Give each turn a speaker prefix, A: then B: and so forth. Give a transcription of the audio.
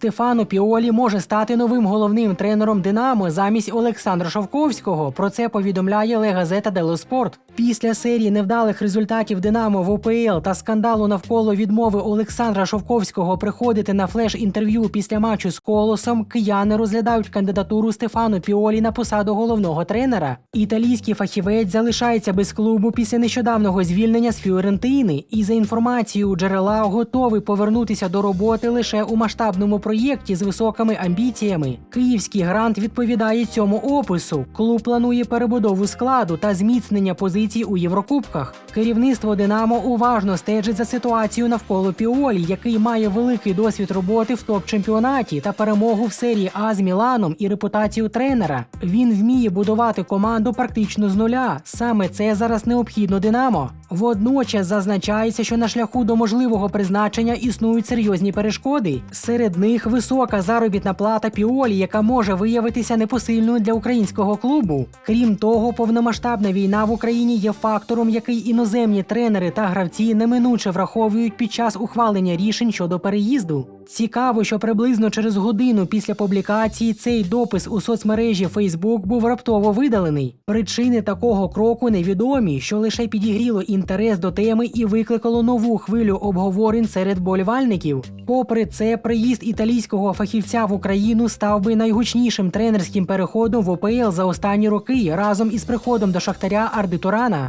A: Стефано Піолі може стати новим головним тренером Динамо замість Олександра Шовковського. Про це повідомляє Ле Газета Дело Спорт. Після серії невдалих результатів Динамо в ОПЛ та скандалу навколо відмови Олександра Шовковського приходити на флеш-інтерв'ю після матчу з Колосом, кияни розглядають кандидатуру Стефано Піолі на посаду головного тренера. Італійський фахівець залишається без клубу після нещодавнього звільнення з Фіорентини і за інформацією джерела готовий повернутися до роботи лише у масштабному проєкті з високими амбіціями. Київський грант відповідає цьому опису. Клуб планує перебудову складу та зміцнення позицій у Єврокубках. Керівництво Динамо уважно стежить за ситуацією навколо Піолі, який має великий досвід роботи в топ-чемпіонаті та перемогу в серії А з Міланом і репутацію тренера. Він вміє будувати команду практично з нуля. Саме це зараз необхідно Динамо. Водночас зазначається, що на шляху до можливого призначення існують серйозні перешкоди. Серед них висока заробітна плата Піолі, яка може виявитися непосильною для українського клубу. Крім того, повномасштабна війна в Україні є фактором, який іноземні тренери та гравці неминуче враховують під час ухвалення рішень щодо переїзду. Цікаво, що приблизно через годину після публікації цей допис у соцмережі Facebook був раптово видалений. Причини такого кроку невідомі, що лише підігріло інтерес до теми і викликало нову хвилю обговорень серед болівальників. Попри це, приїзд італійського фахівця в Україну став би найгучнішим тренерським переходом в ОПЛ за останні роки разом із приходом до Шахтаря Арди Турана.